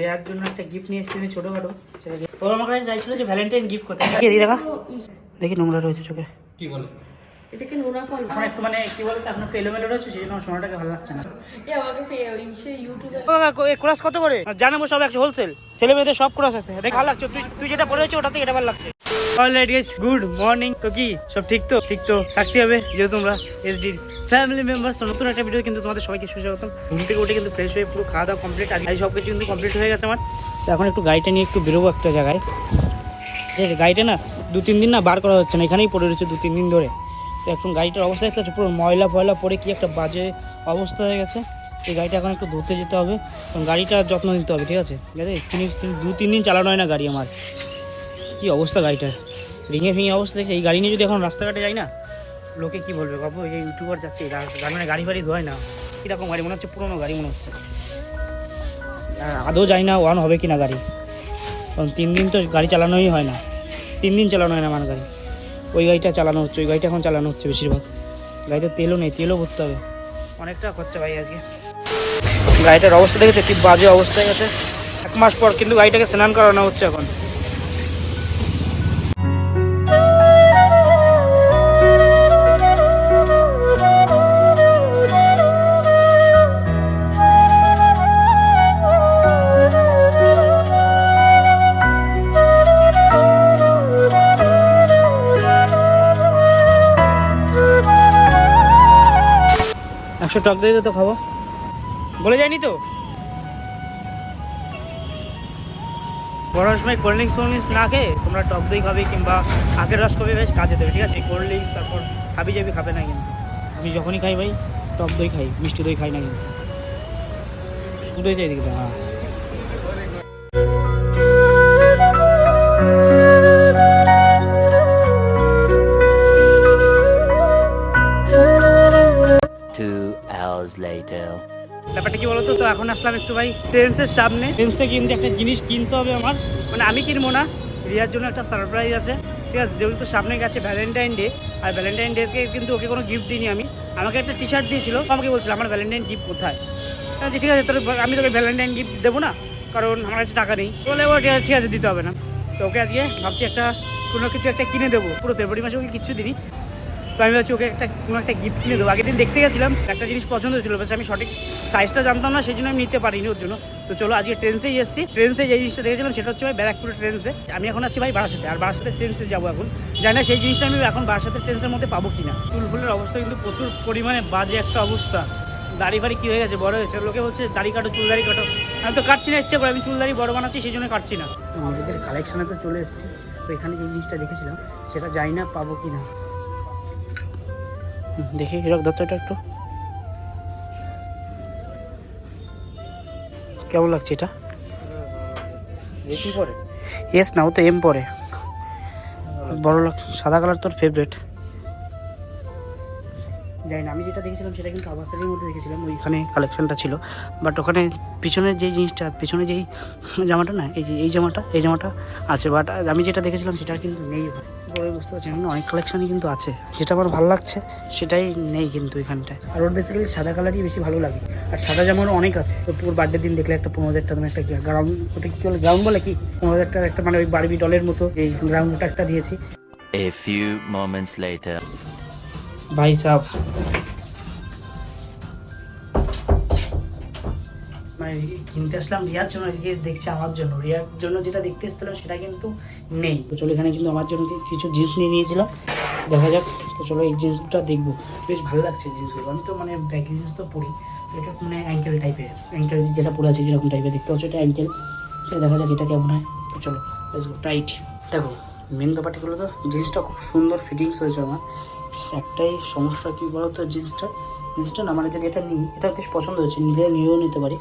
Rare জন্য একটা gift নিয়ে এসেছি আমি ছোটোখাটো। সেটা তোর আমার কাছে চাইছিল যে ভ্যালেন্টাইন গিফট করতে। দেখি দেখি নোংরা রয়েছে চোখে। এটাকে নোনা ফল এখন একটু মানে কি বলতো এখন একটু এলোমেলো রয়েছে সেই জন্য সোনাটাকে ভালো লাগছে না। এ আমাকে ফে- সে ইউটিউবে ক্রাস কত করে? জানাব সব একশো হোলসেল ছেলে মেয়েদের সব ক্রাস আছে। দেখ ভালো লাগছে। তুই তুই যেটা পড়েছো ওটা থেকে এটা ভালো লাগছে। অলরাইট গাইস গুড মর্নিং তো কি সব ঠিক তো? ঠিক তো থাকতে হবে যেহেতু তোমরা এসডির ফ্যামিলি মেম্বার্স তো নতুন একটা ভিডিও কিন্তু তোমাদের সবাইকে সুস্বাগতম। ঘুম থেকে উঠে কিন্তু ফ্রেশ হয়ে পুরো খাওয়া দাওয়া কমপ্লিট আজ সব কিছু কিন্তু কমপ্লিট হয়ে গেছে আমার। তো এখন একটু গাড়িটা নিয়ে একটু বেরোবো একটা জায়গায়। ঠিক আছে গাড়িটা না দু তিন দিন না বার করা হচ্ছে না এখানেই পড়ে রয়েছে দু তিন দিন ধরে। তো এখন গাড়িটার অবস্থা দেখতে পাচ্ছ, পুরো ময়লা ফয়লা পরে কি একটা বাজে অবস্থা হয়ে গেছে। এই গাড়িটা এখন একটু ধুতে যেতে হবে এবং গাড়িটার যত্ন নিতে হবে, ঠিক আছে? ঠিক আছে? দু, তিন দিন চালানো হয় না গাড়ি আমার। কী অবস্থা গাড়িটার? রিঙে ফিঙে অবস্থা দেখে এই গাড়ি নিয়ে যদি এখন রাস্তাঘাটে যাই না, লোকে কি বলবে বাবু? এই ইউটিউবার যাচ্ছে মানে গাড়ি ফাড়ি ধোয় না। কীরকম গাড়ি? মনে হচ্ছে পুরোনো গাড়ি মনে হচ্ছে। আদৌ যাই না, ওয়ান হবে কি না গাড়ি? কারণ তিন দিন তো গাড়ি চালানোই হয় না। তিন দিন চালানো হয় না আমার গাড়ি। ওই গাড়িটা চালানো হচ্ছে ওই গাড়িটা এখন চালানো হচ্ছে বেশিরভাগ। গাড়িতে তেলও নেই তেলও ভরতে হবে। অনেকটা খরচা ভাই আজকে। গাড়িটার অবস্থা দেখেছে? কি বাজে অবস্থায় গেছে এক মাস পর কিন্তু গাড়িটাকে স্নান করানো হচ্ছে এখন। টক দই তো খাব। বলে যায়নি তো? বড় সময় কোল্ড ড্রিঙ্কস ফোল্ড ড্রিঙ্কস না খেয়ে তোমরা টক দই খাবে কিংবা আখের রস খাবে বেশ কাজে দেবে, ঠিক আছে? কোল্ড ড্রিঙ্কস তারপর খাবি যাবি, খাবে না কিন্তু। আমি যখনই খাই ভাই, টক দই খাই, মিষ্টি দই খাই না কিন্তু। শুধু চাই দেখবে হ্যাঁ। ব্যাপারটা কি বলতো? তো এখন আসলাম একটু ভাই ট্রেন্সের সামনে। ট্রেন্স থেকে কিন্তু একটা জিনিস কিনতে হবে আমার। মানে আমি কিনবো না রিয়ার জন্য একটা সারপ্রাইজ আছে। ঠিক আছে যেহেতু সামনে গেছে ভ্যালেন্টাইন ডে আর ভ্যালেন্টাইন ডেকে কিন্তু ওকে কোনো গিফট দিইনি আমি। আমাকে একটা টি শার্ট দিয়েছিল আমাকে বলছিল আমার ভ্যালেন্টাইন গিফট কোথায়? বলছি, ঠিক আছে তোর আমি তোকে ভ্যালেন্টাইন গিফট দেবো না কারণ আমার কাছে টাকা নেই। বলে ও ঠিক আছে, দিতে হবে না। তো ওকে আজকে ভাবছি একটা কোনো কিছু একটা কিনে দেবো। পুরো ফেব্রুয়ারি মাসে ওকে কিছু দিনই তো আমি ভাবছি ওকে একটা কোনো একটা গিফট কিনে দেবো। আগের দিন দেখতে গেছিলাম, একটা জিনিস পছন্দ হয়েছিল বাস আমি সঠিক সাইজটা জানতাম না, সেই জন্য আমি নিতে পারিনি ওর জন্য। তো চলো, আজকে ট্রেন্সেই এসেছি। ট্রেন্সে যে জিনিসটা দেখেছিলাম, সেটা হচ্ছে ভাই ব্যারাকপুরের ট্রেন্সে আমি এখন আছি ভাই বারাসাতে, আর বারাসাতে ট্রেন্সে যাব এখন। জানি না সেই জিনিসটা আমি এখন বারাসাতের ট্রেন্সের মধ্যে পাবো কিনা। চুলফুলের অবস্থা কিন্তু প্রচুর পরিমাণে বাজে একটা অবস্থা। দাড়ি ফাড়ি কী হয়ে গেছে? বড় হয়েছে। লোকে বলছে, দাড়ি কাটো, চুল দাড়ি কাটো। আমি তো কাটছি না, ইচ্ছে করে। আমি চুল দাড়ি বড় বানাচ্ছি, সেই জন্য কাটছি না। আমাদের কালেকশনে তো চলে এসেছি। তো এখানে যে জিনিসটা দেখেছিলাম, সেটা জানি না পাবো কি না দেখি হিরক ধরতো এটা একটু। কেমন লাগছে এটা? পরে? এস না ও তো এম পরে। বড় লাগ সাদা কালার তোর ফেভারিট জানি না, আমি যেটা দেখেছিলাম সেটা কিন্তু আবাসারির মধ্যে দেখেছিলাম, ওইখানে কালেকশনটা ছিল। বাট ওখানে পিছনের যেই জিনিসটা, পিছনে যেই জামাটা না, এই যে, এই জামাটা এই জামাটা আছে। বাট আমি যেটা দেখেছিলাম সেটা কিন্তু নেই। পরে বুঝতে পারছি এখানে অনেক কালেকশনই কিন্তু আছে। যেটা আমার ভালো লাগছে, সেটাই নেই কিন্তু এখানটায়। আর ওর বেসিক্যালি সাদা কালারই বেশি ভালো লাগে। আর সাদা জামারও অনেক আছে। তো পুরো বার্থডে দিন দেখলে একটা পনেরো হাজার টাকা একটা গ্রাউন্ড ওটা কি বলে গ্রাউন্ড বলে কি? পনেরো হাজার টাকার একটা মানে ওই বারবি ডলের মতো এই গ্রাউন্ডটা একটা দিয়েছি। A few moments later. ভাই সাহ মানে কিনতে আসলাম, রিয়ার জন্য এদিকে দেখছি আমার জন্য। রিয়ার জন্য যেটা দেখতে এসেছিলাম সেটা কিন্তু নেই। তো চলো এখানে কিন্তু আমার জন্য কিছু জিন্স নিয়ে নিয়েছিলাম। দেখা যাক। তো চলো এই জিন্সটা দেখব। বেশ ভালো লাগছে জিন্সগুলো। আমি তো মানে ব্যাগি জিন্স তো পরি। তো এটা মানে অ্যাঙ্কেল টাইপের অ্যাঙ্কেল যেটা পরে আছে যেরকম টাইপের দেখতে পাচ্ছ এটা অ্যাঙ্কেল সেটা দেখা যাক এটা কেমন হয়। তো চলো টাইট দেখো মেন ব্যাপারটা হলো তো জিন্সটা খুব সুন্দর ফিটিংস হয়েছে আমার। একটাই সমস্যা কী বলো তো জিন্সটা? জিন্সটা না মানে এটা নিই, এটা বেশ পছন্দ হয়েছে নিলে নিয়েও নিতে পারি।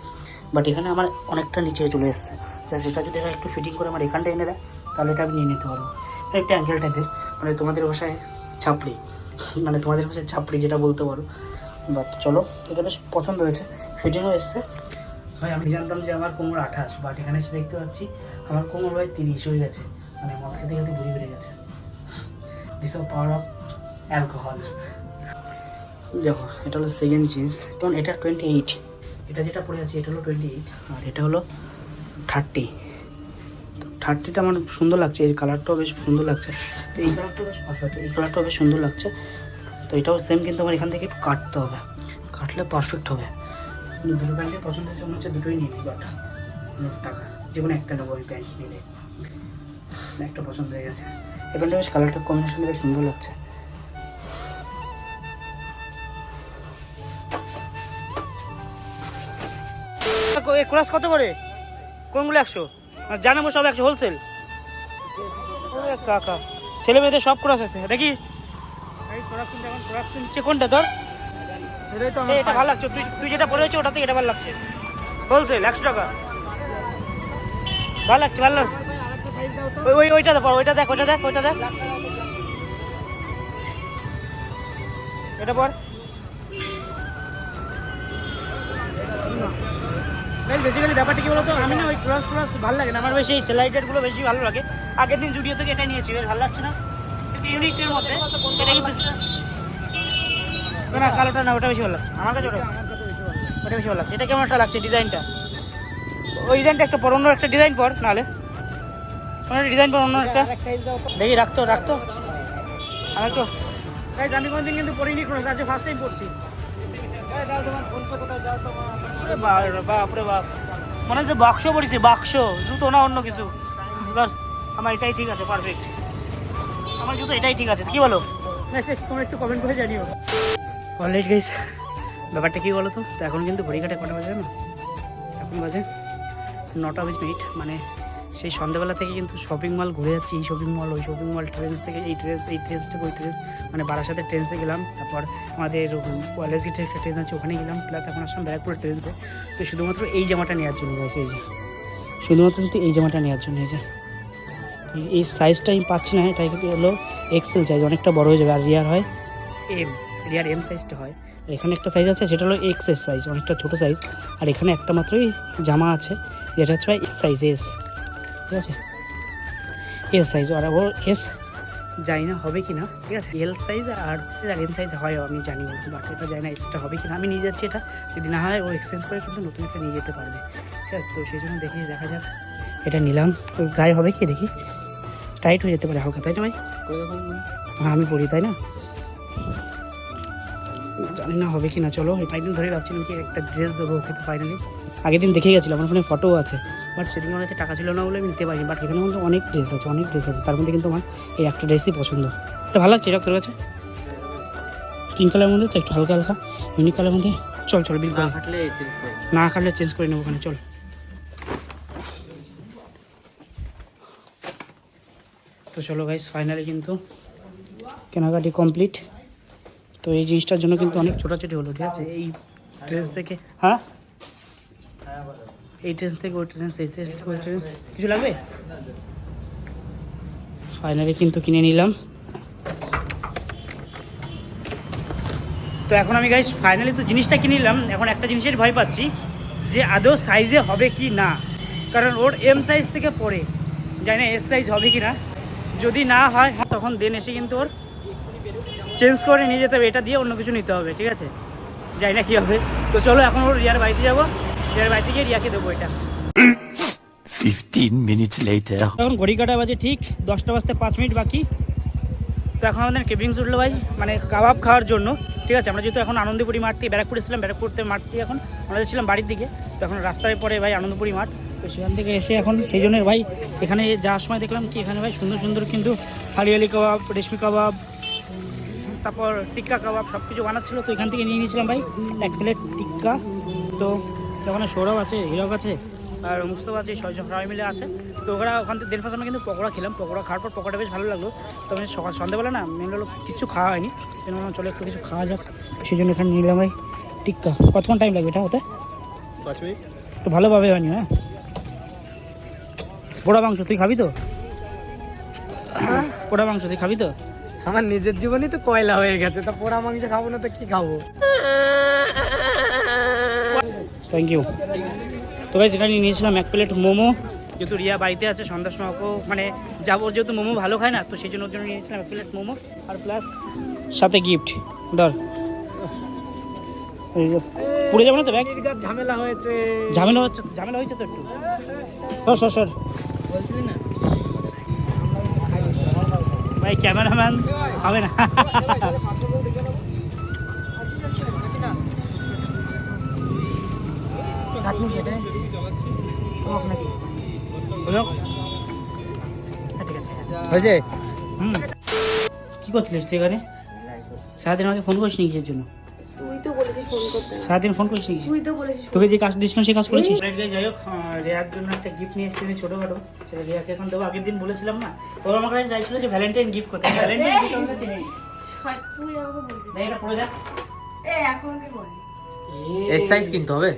বাট এখানে আমার অনেকটা নিচে চলে এসছে। জাস্ট এটা যদি একটু ফিটিং করে আমার এখানটা এনে দেয়, তাহলে এটা আমি নিয়ে নিতে পারব। একটা অ্যাঙ্কেল টাইপের মানে তোমাদের ভাষায় ছাপড়ি মানে তোমাদের ভাষায় ছাপড়ি যেটা বলতে পারো। বাট চলো, এটা বেশ পছন্দ হয়েছে ফিটিংও এসছে। ভাই, আমি জানতাম যে আমার কোমর আঠাশ বাট এখানে এসে দেখতে পাচ্ছি আমার কোমর ভাই তিরিশ হয়ে গেছে। মানে মদ খেতে খেতে বুড়ি বেড়ে গেছে। This power of alcohol. দেখো এটা হলো সেকেন্ড জিন্স তখন এটা টোয়েন্টি এইট এটা যেটা পড়ে আছে এটা হলো টোয়েন্টি এইট আর এটা হলো থার্টি তো থার্টিটা আমার সুন্দর লাগছে এই কালারটাও বেশ সুন্দর লাগছে। তো এই কালারটাও বেশ পারফেক্ট এই কালারটাও বেশ সুন্দর লাগছে। তো এটাও সেম কিন্তু আমার এখান থেকে একটু কাটতে হবে। কাটলে পারফেক্ট হবে। কিন্তু দুটো প্যান্টই পছন্দ হচ্ছে মনে হচ্ছে দুটোই নিয়ে বাট টাকা। যে কোনো একটা নেব ওই প্যান্ট নিলে। একটা পছন্দ হয়ে গেছে। এই প্যান্টটা বেশ কালারটা কম্বিনেশন বেশ সুন্দর লাগছে। ক্রস কত করে? কোনগুলো একশো? আর জানাব সব একশো হোলসেল কাকা ছেলে মেয়েদের সব ক্রস আছে। দেখি। এই কোনটা তোর? এটা ভালো লাগছে। তুই তুই যেটা পড়েছো ওটা থেকে এটা ভালো লাগছে। হোলসেল একশো টাকা। ভালো লাগছে ভালো লাগছে। ওই ওই ওইটা দেখ ওইটা দেখ ওইটা দেখ ওইটা দেখ। এটা পর। বেসিক্যালি ব্যাপারটা কি বলতো? আমি না ওই ক্রস ক্রস ভালো লাগে না। আমার বেশি এই সেলাইটেডগুলো বেশি ভালো লাগে। আগের দিন জুডিও থেকে এটা নিয়েছি। বেশ ভালো লাগছে না। কিন্তু ইউনিকের মধ্যে। এটা কিন্তু না, কালোটা না ওটা বেশি ভালো লাগছে। আমার কাছে ওটা ওটা বেশি ভালো লাগছে। এটা কেমন একটা লাগছে ডিজাইনটা? ওই ডিজাইনটা একটা পর অন্য একটা ডিজাইন পর নাহলে। অন্য ডিজাইন পর অন্য একটা দেখি রাখতো রাখতো। আমি তো তাই আমি কোনোদিন কিন্তু পড়িনি ক্রস আজকে ফার্স্ট টাইম পড়ছি। আরে বা- বাপরে বাপ মনে হচ্ছে বাক্স পড়েছে বাক্স জুতো না অন্য কিছু। আমার এটাই ঠিক আছে পারফেক্ট আমার জুতো এটাই ঠিক আছে কি বলো? তোমরা একটু কমেন্ট করে জানিও। অলরেডি গাইস ব্যাপারটা কি বলো তো? তো এখন কিন্তু ঘড়িঘাটে কটা বাজে না এখন বাজে নটা বিশ মিনিট মানে সেই সন্ধ্যেবেলা থেকে কিন্তু শপিং মল ঘুরে যাচ্ছি এই শপিং মল ওই শপিং মল ট্রেন্স থেকে এই ট্রেন্স এই ট্রেন্স থেকে ওই ট্রেন্স মানে বারাসাতে ট্রেনসে গেলাম, তারপর আমাদের কলেজ গেটে একটা ট্রেন আছে, ওখানে গেলাম প্লাস এখন আসলাম ব্যারাকপুরের ট্রেন্সে তো শুধুমাত্র এই জামাটা নেওয়ার জন্য গেছে এই যে। শুধুমাত্র কিন্তু এই জামাটা নেওয়ার জন্য, এই যে। এই- সাইজটা আমি পাচ্ছি না, এটা হলো এক্সেল সাইজ অনেকটা বড় হয়ে যাবে, আর রিয়ার হয় এম রিয়ার এম সাইজটা হয়। এখানে একটা সাইজ আছে, সেটা হলো এক্সেস সাইজ অনেকটা ছোটো সাইজ আর এখানে একটা মাত্রই জামা আছে, যেটা হচ্ছে ভাই সাইজ এস ঠিক আছে? এস সাইজ আর ও এস জানি না হবে কি না ঠিক আছে এল সাইজ আর এম সাইজ হয়, আমি জানি বাট এটা জানি না এসটা হবে কি না আমি নিয়ে যাচ্ছি এটা, যদি না হয় ও এক্সচেঞ্জ করে কিন্তু নতুন একটা নিয়ে যেতে পারবে। ঠিক আছে, তো সেই জন্য দেখি, দেখা যাক। এটা নিলাম। তো গায়ে হবে কি দেখি? টাইট হয়ে যেতে পারে হালকা, তাই না হ্যাঁ আমি পড়ি তাই না? জানি না হবে কি না চলো এই কয়েকদিন ধরে ভাবছিলাম কি একটা ড্রেস দেবো ওকে তো ফাইনালি আগের দিন দেখে গেছিলাম আমার ফোনে ফটোও আছে। বাট সেদিন মনে হচ্ছে টাকা ছিল না বলে আমি নিতে পারিনি। বাট এখানে কিন্তু অনেক ড্রেস আছে অনেক ড্রেস আছে। তার মধ্যে কিন্তু আমার এই একটা ড্রেসই পছন্দ। এটা ভালো লাগছে এটা তোর কাছে? পিঙ্ক কালারের মধ্যে তো একটু হালকা হালকা ইউনিক কালারের মধ্যে। চল চল বিল না কাটলে চেঞ্জ করে না কাটলে চেঞ্জ করে নেব ওখানে চল। তো চলো গাইস ফাইনালি কিন্তু কেনাকাটি কমপ্লিট তো এই জিনিসটার জন্য কিন্তু অনেক ছোটাছুটি হলো ঠিক আছে? এই ড্রেস থেকে হ্যাঁ? এই থেকে ওই ড্রেস এই ড্রেস থেকে ওই ড্রেস কিছু লাগবে? ফাইনালি কিন্তু কিনে নিলাম। তো এখন আমি গাইস ফাইনালি তো জিনিসটা কিনে নিলাম। এখন একটা জিনিসের ভয় পাচ্ছি যে আদৌ সাইজে হবে কি না। কারণ ওর এম সাইজ থেকে পড়ে। জানি না এস সাইজ হবে কি না যদি না হয় তখন দেন এসে কিন্তু ওর চেঞ্জ করে নিয়ে যেতে হবে। এটা দিয়ে অন্য কিছু নিতে হবে, ঠিক আছে? জানি না কী হবে। তো চলো, এখন ওর রিয়ার বাড়িতে যাব। রিয়ার বাড়িতে গিয়ে রিয়াকে দেবো এটা। 15 minutes later. এখন ঘড়ি কাটা বাজে ঠিক দশটা বাজতে পাঁচ মিনিট বাকি। তো এখন আমাদের কেবিংস উঠল ভাই মানে কাবাব খাওয়ার জন্য। ঠিক আছে আমরা যেহেতু এখন আনন্দপুরি মাঠ থেকে ব্যারাকপুর এসেছিলাম ব্যারাকপুর থেকে মাঠ থেকে এখন আমরা যাচ্ছিলাম বাড়ির দিকে। তো এখন রাস্তায় পরে ভাই আনন্দপুরি মাঠ। তো সেখান থেকে এসে এখন সেই জন্য ভাই এখানে যাওয়ার সময় দেখলাম কি এখানে ভাই সুন্দর সুন্দর কিন্তু হালিয়ালি কাবাব রেশমি কাবাব তারপর টিক্কা কাবাব সব কিছু বানাচ্ছিলো। তো এখান থেকে নিয়ে নিয়েছিলাম ভাই এক প্লেট টিক্কা। তো ওখানে সৌরভ আছে হিরক আছে আর মুস্তফা আছে সবাই মিলে আছে। তো ওরা ওখান থেকে দেড় আমরা কিন্তু পকোড়া খেলাম। পকোড়া খাওয়ার পর পকোড়া বেশ ভালো লাগল। তো আমি সকাল সন্ধ্যাবেলা না মেন হলো কিছু খাওয়া হয়নি। জন্য চলো একটু কিছু খাওয়া যাক। সেই জন্য এখানে নিলাম ভাই টিক্কা। কতক্ষণ টাইম লাগবে এটা হতে পাঁচ মিনিট। তো ভালোভাবে হয়নি হ্যাঁ? পোড়া মাংস তুই খাবি তো? পোড়া মাংস তুই খাবি তো? আমার নিজের জীবনই তো কয়লা হয়ে গেছে। তা পোড়া মাংস খাব না তো কি খাব? থ্যাংক ইউ তো ভাই সেখানে নিয়েছিলাম এক প্লেট মোমো। যেহেতু রিয়া বাড়িতে আছে সন্ধ্যার সময় মানে যাব যেহেতু মোমো ভালো খায় না তো সেই জন্য ওর জন্য নিয়েছিলাম এক প্লেট মোমো। আর প্লাস সাথে গিফট ধর। পুড়ে যাবে না তো ব্যাগ ঝামেলা হয়েছে। ঝামেলা হচ্ছে ঝামেলা হয়েছে তো একটু। সর সর। সর ভাই ক্যামেরাম্যান হবে না। চাটনি কেটে হোক নাকি হ্যাঁ, ঠিক আছে। হয়েছে? হুম। কি করছিলিস তুই এখানে? সারাদিন আমাকে ফোন করিস নি কিসের জন্য? তুই তো বলেছিস ফোন করতে সারাদিন ফোন করিস নি তুই তো বলেছিস তোকে যে কাজ দিয়েছিলাম সেই কাজ করেছিস? যাই হোক রেয়ার জন্য একটা গিফট নিয়ে এসেছি ছোটোখাটো। সেটা রেয়াকে এখন দেবো। আগের দিন বলেছিলাম না? তোর আমার কাছে চাইছিল যে ভ্যালেন্টাইন গিফট করতে। ভ্যালেন্টাইন গিফট আমার কাছে নেই তুই আমাকে বলেছিস। দেখ এটা পড়ে দেখ। এ এখন কি বলি। এর সাইজ কিনতে হবে?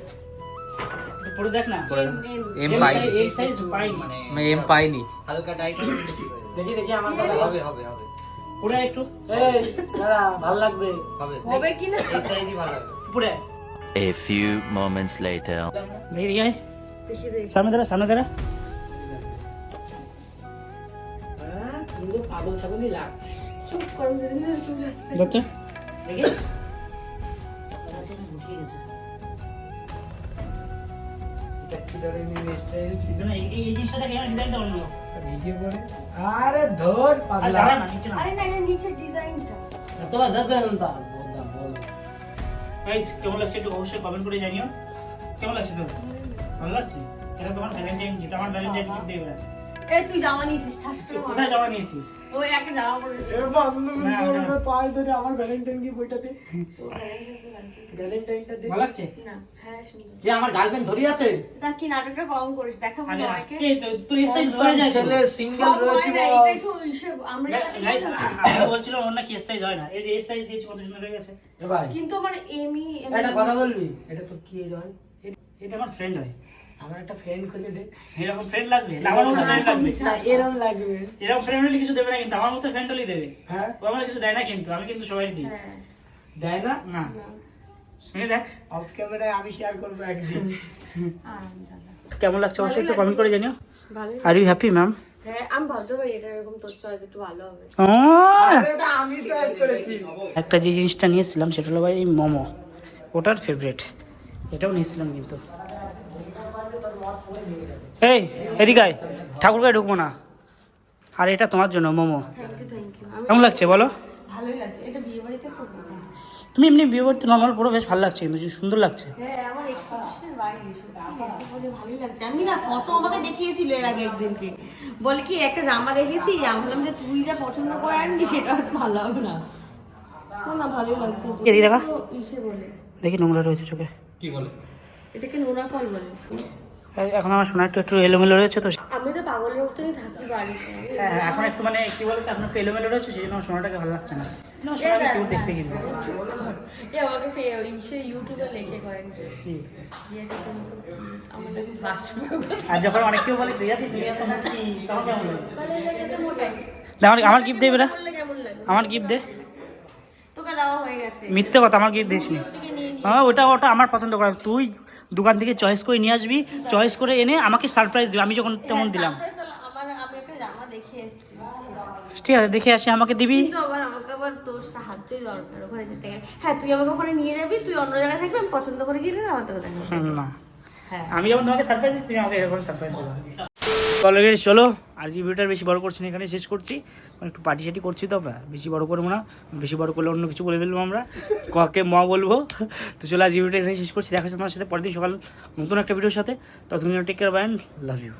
তুই দেখ না। এম পাইনি এই সাইজ পাইনি আমি এম পাইনি। হালকা ডাইট দেখি দেখি আমার হবে হবে হবে। পড়ে একটু। এই দাদা ভালো লাগবে। হবে হবে কি না? এই সাইজই ভালো লাগবে। পড়ে। A few moments later. দেখি আয়। সামনে দাঁড়া সামনে দাঁড়া। হ্যাঁ, পাগল ছাগলই লাগছে। চুপ করুন যদি না চলে আসছে দেখ। দেখি গেছে। আরে ধর আর পাগলা। দাঁড়া না নিচে না আরে না এটা নিচের ডিজাইনটা। তোমার দাদা দাদা গাইস কেমন লাগছে একটু অবশ্যই কমেন্ট করে জানিও। কেমন লাগছে তোর? ভালো লাগছে? এটা তোমার ভ্যালেন্টাইন আমার ভ্যালেন্টাইন গিফট দেবে তুই জামা নিয়েছিস। কোথায় জমা নিয়েছি ওই একটা জামা পরেছিস এ বান্ধবী না, পায়ে ধরে আমার ভ্যালেন্টাইন কি বইটাতে। তো Valentine's Day লাগবে। ভ্যালেন্টাইনটা দে। ভালো লাগছে না হ্যাঁ সুন্দর। কি আমার গার্লফ্রেন্ড ধরি আছে? তা কি নাটকটা কম করিস দেখাবো আরে সবাইকে এই তো তোর স্টাইল ধরে যায় ছেলে সিঙ্গেল রয়েছে হয় না, এটা বস একটু ইসে- আমরা গাইস ইয়ে আমি বলছিলাম ওর নাকি স্টাইল হয় না। এই যে দিয়েছি কত সুন্দর হয়ে গেছে। এ ভাই। কিন্তু আমার এমই একটা কথা বলবি? এটা তো কি হয়? এটা আমার ফ্রেন্ড হয়। আমার একটা ফ্রেন্ড খুলে দে। এরকম ফ্রেন্ড লাগবে? না আমার মতো ফ্রেন্ড লাগবে। না এরকম লাগবে। এরকম ফ্রেন্ড হলে কিছু দেবে না কিন্তু আমার মতো ফ্রেন্ড হলেই দেবে। হ্যাঁ। ও আমার কিছু দেয় না কিন্তু আমি কিন্তু সবাই দিই। হ্যাঁ। দেয় না? না। শুনে দেখ। অফ ক্যামেরায় আমি শেয়ার করব একদিন। কেমন লাগছে? অবশ্যই একটু কমেন্ট করে জানিও। আর ইউ হ্যাপি ম্যাম হ্যাঁ একটু ভালো হবে। আরে ওটা আমি চয়েস করেছি। একটা যে জিনিসটা নিয়েছিলাম সেটা হলো ভাই এই মোমো। ওটার ফেভারিট এটাও নিয়েছিলাম কিন্তু। এই এদিকে আয়। ঠাকুর গায়ে ঢুকবো না। আর এটা তোমার জন্য মোমো। কেমন লাগছে বলো? ভালোই লাগছে। এটা বিয়ে বাড়িতে করব তুমি এমনি বিয়ে করতে নর্মাল পুরো বেশ ভালো লাগছে কিন্তু সুন্দর লাগছে। হ্যাঁ আমার এক্সপেকটেশনের বাইরে সত্যি এত বলে ভালোই লাগছে। আমি না ফটো আমাকে দেখিয়েছিল এর আগে একদিনকে। বলে কি একটা জামা দেখেছি আমি বললাম যে তুই যা পছন্দ করে আনবি সেটা হয়তো ভালো হবে না। না, না লাগছে। দেখা। নোংরা রয়েছে চোখে। কি বলে? এটাকে নোনা ফল বলে। এখন আমার শোনা একটু একটু এলোমেলো রয়েছে তো। আমি তো পাগলের মতনই থাকি বাড়িতে। হ্যাঁ এখন একটু মানে কি বলতো এখন একটু এলোমেলো রয়েছে সেই জন্য আমার সোনাটাকে ভালো লাগছে না। দেখতে কিন্তু আমাকে ইউটিউবে লেখে কিন্তু আমাদের বাসবে আর যখন অনেক কেউ বলে প্রিয়া তুই তখন কেমন লাগে? দে, আমার আমার গিফট দেবে না লাগে? আমার গিফট দে। তোকে দেওয়া হয়ে গেছে। মিথ্যে কথা আমার গিফট দিস নি হ্যাঁ ওটা ওটা আমার পছন্দ করা। তুই দোকান থেকে চয়েস করে নিয়ে আসবি চয়েস করে এনে আমাকে সারপ্রাইজ দিবি। আমি যখন তেমন দিলাম। ঠিক আছে দেখে আসি আমাকে দিবি? আবার আমাকে আবার তোর সাহায্যই দরকার ওখানে যেতে হ্যাঁ তুই আমাকে ওখানে নিয়ে যাবি তুই অন্য জায়গায় থাকবি আমি পছন্দ করে কিনে আমার তোকে দেখাবো হুম, না। হ্যাঁ। আমি যখন তোমাকে সারপ্রাইজ দিচ্ছি আমাকে এরকম সারপ্রাইজ দেবো। অলরেডি চলো। আর যে ভিডিওটা বেশি বড় করছি না এখানে শেষ করছি। মানে একটু পার্টি সাটি করছি তো আমরা বেশি বড় করব না। বেশি বড় করলে অন্য কিছু বলে ফেলব আমরা। ককে, ম বলব। তো চলো, আজ ভিডিওটা এখানে শেষ করছি। দেখা যাচ্ছে তোমার সাথে পরের দিন সকাল নতুন একটা ভিডিওর সাথে। ততদিন take care bye love you